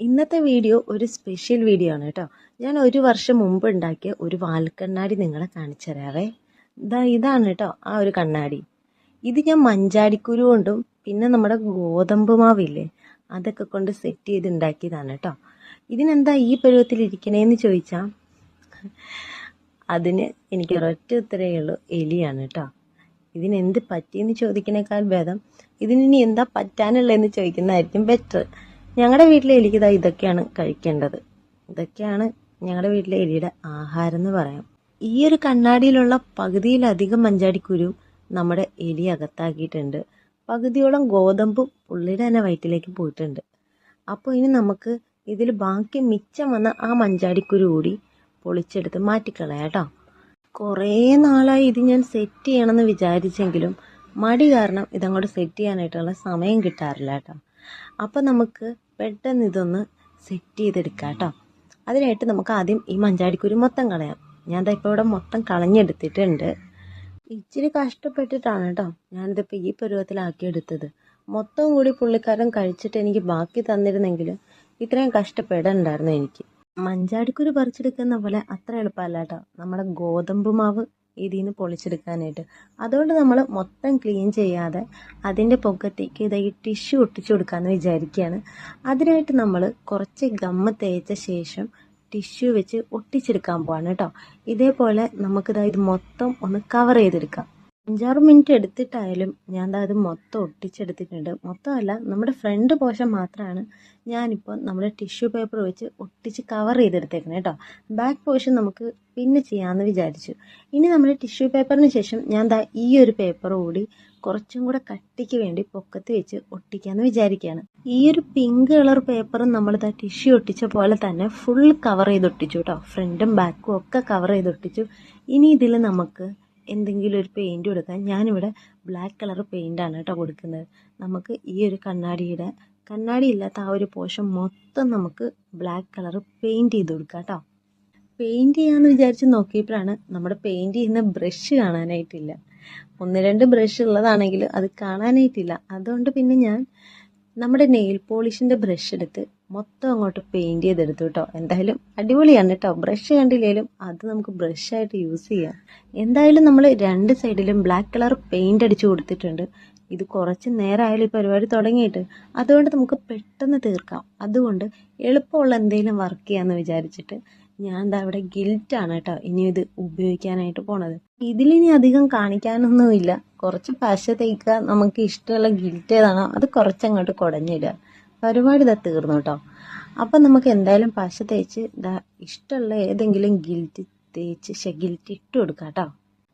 ഇന്നത്തെ വീഡിയോ ഒരു special video ആണ് കേട്ടോ. ഞാൻ ഒരു വർഷം മുമ്പ് ഉണ്ടാക്കിയ ഒരു വാൽക്കണ്ണാടി നിങ്ങളെ കാണിച്ചു തരാവേ ഇതാ ഇതാണ് കേട്ടോ ആ ഒരു കണ്ണാടി. ഇത് ഞാൻ മഞ്ചാടിക്കുരു കൊണ്ടും പിന്നെ നമ്മുടെ ഗോതമ്പ് മാവില്ലേ അതൊക്കെ കൊണ്ട് സെറ്റ് ചെയ്ത് ഉണ്ടാക്കിയതാണ് കേട്ടോ. ഇതിനെന്താ ഈ പരുവത്തിൽ ഇരിക്കണേന്ന് ചോദിച്ചാൽ അതിന് എനിക്ക് ഒരൊറ്റ ഉത്തരേ ഉള്ളൂ എലിയാണ് കേട്ടോ. ഇതിനെന്ത് പറ്റിയെന്ന് ചോദിക്കണേക്കാൾ ഭേദം ഇതിനി എന്താ പറ്റാനുള്ളതെന്ന് ചോദിക്കുന്നതായിരിക്കും ബെറ്റർ ഞങ്ങളുടെ വീട്ടിലെ എലിക്ക് ഇതാ ഇതൊക്കെയാണ് കഴിക്കേണ്ടത്. ഇതൊക്കെയാണ് ഞങ്ങളുടെ വീട്ടിലെ എലിയുടെ ആഹാരം എന്ന് പറയാം. ഈ ഒരു കണ്ണാടിയിലുള്ള പകുതിയിലധികം മഞ്ചാടിക്കുരു നമ്മുടെ എലി അകത്താക്കിയിട്ടുണ്ട്. പകുതിയോളം ഗോതമ്പും പുള്ളിയുടെ തന്നെ വയറ്റിലേക്ക് പോയിട്ടുണ്ട്. അപ്പോൾ ഇനി നമുക്ക് ഇതിൽ ബാക്കി മിച്ചം വന്ന ആ മഞ്ചാടിക്കുരു കൂടി പൊളിച്ചെടുത്ത് മാറ്റിക്കളയാം കേട്ടോ. കുറേ നാളായി ഇത് ഞാൻ സെറ്റ് ചെയ്യണമെന്ന് വിചാരിച്ചെങ്കിലും മടി കാരണം ഇതങ്ങോട്ട് സെറ്റ് ചെയ്യാനായിട്ടുള്ള സമയം കിട്ടാറില്ല കേട്ടോ. അപ്പം നമുക്ക് പെട്ടെന്ന് ഇതൊന്ന് സെറ്റ് ചെയ്തെടുക്കാം കേട്ടോ അതിനായിട്ട് നമുക്ക് ആദ്യം ഈ മഞ്ചാടിക്കുരു മൊത്തം കളയാം. ഞാൻ ഇതാ ഇപ്പോൾ ഇവിടെ മൊത്തം കളഞ്ഞെടുത്തിട്ടുണ്ട്. ഇച്ചിരി കഷ്ടപ്പെട്ടിട്ടാണ് കേട്ടോ ഞാനിതിപ്പോൾ ഈ പരുവത്തിലാക്കി എടുത്തത് മൊത്തം കൂടി പുള്ളിക്കാരൻ കഴിച്ചിട്ട് എനിക്ക് ബാക്കി തന്നിരുന്നെങ്കിൽ ഇത്രയും കഷ്ടപ്പെടണ്ടായിരുന്നു എനിക്ക്. മഞ്ചാടിക്കുരു പറിച്ചെടുക്കുന്ന പോലെ അത്ര എളുപ്പമല്ല കേട്ടോ നമ്മുടെ ഗോതമ്പ് മാവ് ഇതിൽ നിന്ന് പൊളിച്ചെടുക്കാനായിട്ട്. അതുകൊണ്ട് നമ്മൾ മൊത്തം ക്ലീൻ ചെയ്യാതെ അതിന്റെ പൊക്കത്തേക്ക് ഇത് ഈ ടിഷ്യൂ ഒട്ടിച്ചു കൊടുക്കാമെന്ന് വിചാരിക്കുകയാണ് അതിനായിട്ട് നമ്മൾ കുറച്ച് ഗമ്മ തേച്ച ശേഷം ടിഷ്യൂ വെച്ച് ഒട്ടിച്ചെടുക്കാൻ പോവാണ് കേട്ടോ. ഇതേപോലെ നമുക്കിതാ ഇത് മൊത്തം ഒന്ന് കവർ ചെയ്തെടുക്കാം. അഞ്ചാറ് മിനിറ്റ് എടുത്തിട്ടായാലും ഞാൻ ഇത് മൊത്തം ഒട്ടിച്ചെടുത്തിട്ടുണ്ട്. മൊത്തമല്ല നമ്മുടെ ഫ്രണ്ട് പോഷൻ മാത്രമാണ് ഞാനിപ്പോൾ നമ്മുടെ ടിഷ്യൂ പേപ്പർ വെച്ച് ഒട്ടിച്ച് കവർ ചെയ്തെടുത്തേക്കുന്നത് കേട്ടോ. ബാക്ക് പോഷൻ നമുക്ക് പിന്നെ ചെയ്യാമെന്ന് വിചാരിച്ചു. ഇനി നമ്മൾ ടിഷ്യൂ പേപ്പറിന് ശേഷം ഞാൻ ദാ ഈ ഒരു പേപ്പർ കൂടി കുറച്ചും കൂടെ കട്ടിക്ക് വേണ്ടി പൊക്കത്ത് വെച്ച് ഒട്ടിക്കാമെന്ന് വിചാരിക്കുകയാണ് ഈ ഒരു പിങ്ക് കളർ പേപ്പറും നമ്മൾ ദാ ടിഷ്യൂ ഒട്ടിച്ച പോലെ തന്നെ ഫുൾ കവർ ചെയ്ത് ഒട്ടിച്ചു കേട്ടോ. ഫ്രണ്ടും ബാക്കും ഒക്കെ കവർ ചെയ്ത് ഒട്ടിച്ചു ഇനി ഇതിൽ നമുക്ക് എന്തെങ്കിലും ഒരു പെയിന്റ് കൊടുക്കാൻ ഞാനിവിടെ ബ്ലാക്ക് കളർ പെയിന്റാണ് കേട്ടോ കൊടുക്കുന്നത്. നമുക്ക് ഈ ഒരു കണ്ണാടിയുടെ കണ്ണാടി ഇല്ലാത്ത ആ ഒരു പോർഷൻ മൊത്തം നമുക്ക് ബ്ലാക്ക് കളർ പെയിന്റ് ചെയ്ത് കൊടുക്കാം കേട്ടോ. പെയിന്റ് ചെയ്യാമെന്ന് വിചാരിച്ച് നോക്കിയപ്പോഴാണ് നമ്മുടെ പെയിന്റ് ചെയ്യുന്ന ബ്രഷ് കാണാനായിട്ടില്ല. ഒന്ന് രണ്ട് ബ്രഷ് ഉള്ളതാണെങ്കിൽ അത് കാണാനായിട്ടില്ല. അതുകൊണ്ട് പിന്നെ ഞാൻ നമ്മുടെ നെയിൽ പോളിഷിന്റെ ബ്രഷ് എടുത്ത് മൊത്തം അങ്ങോട്ട് പെയിന്റ് ചെയ്തെടുത്തു കേട്ടോ എന്തായാലും അടിപൊളിയാണ് കേട്ടോ ബ്രഷ് കണ്ടില്ലേലും അത് നമുക്ക് ബ്രഷായിട്ട് യൂസ് ചെയ്യാം. എന്തായാലും നമ്മൾ രണ്ട് സൈഡിലും ബ്ലാക്ക് കളർ പെയിന്റ് അടിച്ചു കൊടുത്തിട്ടുണ്ട്. ഇത് കുറച്ച് നേരമായാലും ഈ പരിപാടി തുടങ്ങിയിട്ട് അതുകൊണ്ട് നമുക്ക് പെട്ടെന്ന് തീർക്കാം. അതുകൊണ്ട് എളുപ്പമുള്ള എന്തെങ്കിലും വർക്ക് ചെയ്യാമെന്ന് വിചാരിച്ചിട്ട് ഞാൻ എന്താ ഇവിടെ ഗിൽറ്റാണ് കേട്ടോ ഇനി ഇത് ഉപയോഗിക്കാനായിട്ട് പോണത്. ഇതിലിനി അധികം കാണിക്കാനൊന്നുമില്ല. കുറച്ച് പശ തേക്കുക നമുക്ക് ഇഷ്ടമുള്ള ഗിൽറ്റ് ഏതാണോ അത് കുറച്ചങ്ങോട്ട് കുടഞ്ഞിടുക. പരിപാടി ഇതാ തീർന്നു കേട്ടോ. അപ്പം നമുക്ക് എന്തായാലും പശ തേച്ച് ഇതാ ഇഷ്ടമുള്ള ഏതെങ്കിലും ഗിൽറ്റ് തേച്ച് ശ ഗിൽറ്റ് ഇട്ട് കൊടുക്കാം കേട്ടോ.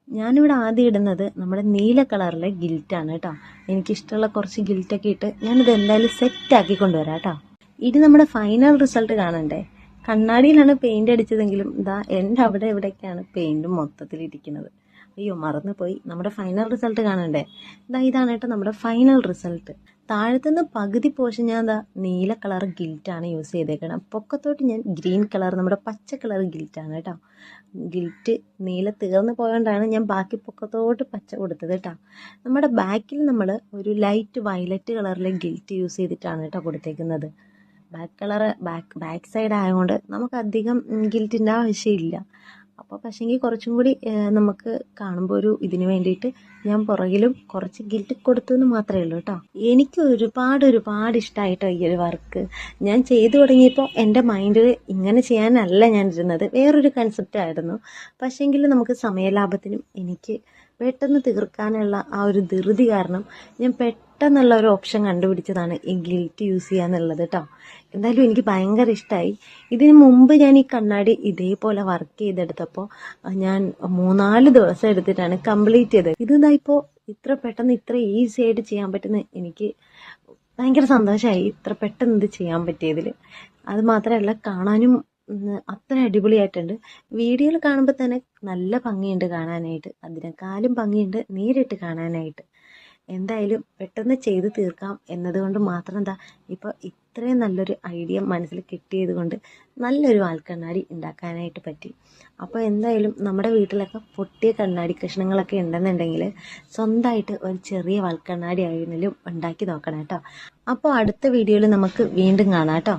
ഞാനിവിടെ ആദ്യം ഇടുന്നത് നമ്മുടെ നീല കളറിലെ ഗിൽറ്റാണ് കേട്ടോ. എനിക്കിഷ്ടമുള്ള കുറച്ച് ഗിൽറ്റൊക്കെ ഇട്ട് ഞാനിത് എന്തായാലും സെറ്റാക്കി കൊണ്ടുവരാം കേട്ടോ. ഇനി നമ്മുടെ ഫൈനൽ റിസൾട്ട് കാണണ്ടേ? കണ്ണാടിയിലാണ് പെയിന്റ് അടിച്ചതെങ്കിലും ഇതാ എന്റെ അവിടെ ഇവിടെയൊക്കെയാണ് പെയിന്റ് മൊത്തത്തിൽ ഇരിക്കുന്നത്. അയ്യോ മറന്നു പോയി നമ്മുടെ ഫൈനൽ റിസൾട്ട് കാണണ്ടേ? ഇതാ ഇതാണ് കേട്ടോ നമ്മുടെ ഫൈനൽ റിസൾട്ട് താഴത്തുനിന്ന് പകുതി പോഷൻ ഞാൻ എന്താ നീല കളർ ഗിൽറ്റാണ് യൂസ് ചെയ്തേക്കണം. പൊക്കത്തോട്ട് ഞാൻ ഗ്രീൻ കളർ നമ്മുടെ പച്ച കളർ ഗിൽറ്റാണ് കേട്ടോ ഗിൽറ്റ് നീല തീർന്നു പോയതുകൊണ്ടാണ് ഞാൻ ബാക്കി പൊക്കത്തോട്ട് പച്ച കൊടുത്തത് കേട്ടോ നമ്മുടെ ബാക്കിൽ നമ്മൾ ഒരു ലൈറ്റ് വയലറ്റ് കളറിലെ ഗിൽറ്റ് യൂസ് ചെയ്തിട്ടാണ് കേട്ടോ കൊടുത്തേക്കുന്നത്. Back colour back back side ആയതുകൊണ്ട് നമുക്ക് അധികം ഗിൽറ്റിന്റെ ആവശ്യമില്ല. അപ്പോൾ പക്ഷേങ്കിൽ കുറച്ചും കൂടി നമുക്ക് കാണുമ്പോൾ ഒരു ഇതിന് വേണ്ടിയിട്ട് ഞാൻ പുറകിലും കുറച്ച് ഗിൽറ്റ് കൊടുത്തു എന്ന് മാത്രമേ ഉള്ളൂ കേട്ടോ എനിക്ക് ഒരുപാട് ഒരുപാട് ഇഷ്ടമായിട്ടോ ഈ ഒരു വർക്ക്. ഞാൻ ചെയ്തു തുടങ്ങിയപ്പോൾ എന്റെ മൈൻഡിൽ ഇങ്ങനെ ചെയ്യാനല്ല ഞാൻ ഇരുന്നത്. വേറൊരു കൺസെപ്റ്റ് ആയിരുന്നു. പക്ഷേങ്കിൽ നമുക്ക് സമയലാഭത്തിനും എനിക്ക് പെട്ടെന്ന് തീർക്കാനുള്ള ആ ഒരു ധൃതി കാരണം ഞാൻ പെട്ടെന്നുള്ള ഒരു ഓപ്ഷൻ കണ്ടുപിടിച്ചതാണ് ഈ ഗിൽറ്റ് യൂസ് ചെയ്യാന്നുള്ളത് കേട്ടോ എന്തായാലും എനിക്ക് ഭയങ്കര ഇഷ്ടമായി ഇതിന് മുമ്പ് ഞാൻ ഈ കണ്ണാടി ഇതേപോലെ വർക്ക് ചെയ്തെടുത്തപ്പോൾ ഞാൻ മൂന്നാൽ ദിവസം എടുത്തിട്ടാണ് കംപ്ലീറ്റ് ചെയ്തത്. ഇതാ ഇപ്പോൾ ഇത്ര പെട്ടെന്ന് ഇത്ര ഈസി ആയിട്ട് ചെയ്യാൻ പറ്റുന്ന എനിക്ക് ഭയങ്കര സന്തോഷമായി ഇത്ര പെട്ടെന്ന് ഇത് ചെയ്യാൻ പറ്റിയതിൽ അത് മാത്രമല്ല കാണാനും അത്ര അടിപൊളിയായിട്ടുണ്ട്. വീഡിയോയിൽ കാണുമ്പോൾ തന്നെ നല്ല ഭംഗിയുണ്ട് കാണാനായിട്ട്. അതിനേക്കാളും ഭംഗിയുണ്ട് നേരിട്ട് കാണാനായിട്ട്. എന്തായാലും പെട്ടെന്ന് ചെയ്ത് തീർക്കാം എന്നതുകൊണ്ട് മാത്രം എന്താ ഇപ്പോൾ ഇത്രയും നല്ലൊരു ഐഡിയ മനസ്സിൽ കിട്ടിയത് കൊണ്ട് നല്ലൊരു വാൽക്കണ്ണാടി ഉണ്ടാക്കാനായിട്ട് പറ്റി. അപ്പോൾ എന്തായാലും നമ്മുടെ വീട്ടിലൊക്കെ പൊട്ടിയ കണ്ണാടി കഷ്ണങ്ങളൊക്കെ ഉണ്ടെന്നുണ്ടെങ്കിൽ സ്വന്തമായിട്ട് ഒരു ചെറിയ വാൽക്കണ്ണാടി ആയിരുന്നാലും ഉണ്ടാക്കി നോക്കണം കേട്ടോ. അപ്പോൾ അടുത്ത വീഡിയോയിൽ നമുക്ക് വീണ്ടും കാണാം കേട്ടോ.